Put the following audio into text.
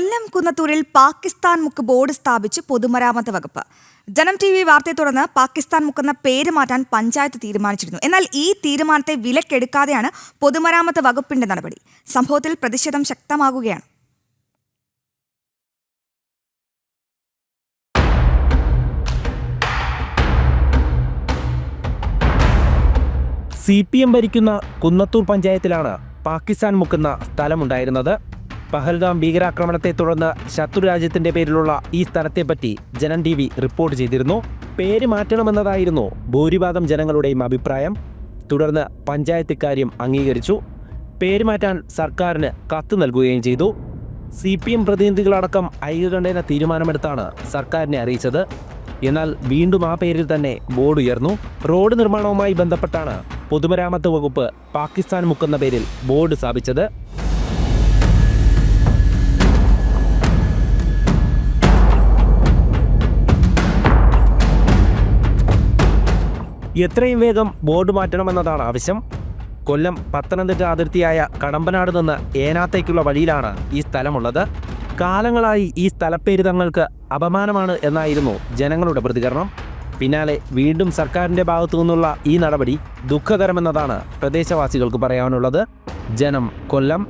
കൊല്ലം കുന്നത്തൂരിൽ പാകിസ്ഥാൻ മുക്ക് ബോർഡ് സ്ഥാപിച്ച് പൊതുമരാമത്ത് വകുപ്പ്. ജനം ടി വി വാർത്തയെ തുടർന്ന് പാകിസ്ഥാൻ മുക്കെന്ന പേര് മാറ്റാൻ പഞ്ചായത്ത് തീരുമാനിച്ചിരുന്നു. എന്നാൽ ഈ തീരുമാനത്തെ വിലക്കെടുക്കാതെയാണ് പൊതുമരാമത്ത് വകുപ്പിന്റെ നടപടി. സംഭവത്തിൽ പ്രതിഷേധം ശക്തമാകുകയാണ്. സി പി എം ഭരിക്കുന്ന കുന്നത്തൂർ പഞ്ചായത്തിലാണ് പാകിസ്ഥാൻ മുക്കുന്ന സ്ഥലമുണ്ടായിരുന്നത്. പഹൽഗാം ഭീകരാക്രമണത്തെ തുടർന്ന് ശത്രു രാജ്യത്തിന്റെ പേരിലുള്ള ഈ സ്ഥലത്തെപ്പറ്റി ജനൻ ടി വി റിപ്പോർട്ട് ചെയ്തിരുന്നു. പേര് മാറ്റണമെന്നതായിരുന്നു ഭൂരിഭാഗം ജനങ്ങളുടെയും അഭിപ്രായം. തുടർന്ന് പഞ്ചായത്ത് ഇക്കാര്യം അംഗീകരിച്ചു. പേര് മാറ്റാൻ സർക്കാരിന് കത്ത് നൽകുകയും ചെയ്തു. സി പി എം പ്രതിനിധികളടക്കം ഐക്യകണ്ഠേന തീരുമാനമെടുത്താണ് സർക്കാരിനെ അറിയിച്ചത്. എന്നാൽ വീണ്ടും ആ പേരിൽ തന്നെ ബോർഡ് ഉയർന്നു. റോഡ് നിർമ്മാണവുമായി ബന്ധപ്പെട്ടാണ് പൊതുമരാമത്ത് വകുപ്പ് പാകിസ്ഥാൻ മുക്കുന്ന പേരിൽ ബോർഡ് സ്ഥാപിച്ചത്. എത്രയും വേഗം ബോർഡ് മാറ്റണമെന്നതാണ് ആവശ്യം. കൊല്ലം പത്തനംതിട്ട അതിർത്തിയായ കടമ്പനാട് നിന്ന് ഏനാത്തേക്കുള്ള വഴിയിലാണ് ഈ സ്ഥലമുള്ളത്. കാലങ്ങളായി ഈ സ്ഥലപ്പേര് തങ്ങൾക്ക് അപമാനമാണ് എന്നായിരുന്നു ജനങ്ങളുടെ പ്രതികരണം. പിന്നാലെ വീണ്ടും സർക്കാരിന്റെ ഭാഗത്തു നിന്നുള്ള ഈ നടപടി ദുഃഖകരമെന്നതാണ് പ്രദേശവാസികൾക്ക് പറയാനുള്ളത്. ജനം കൊല്ലം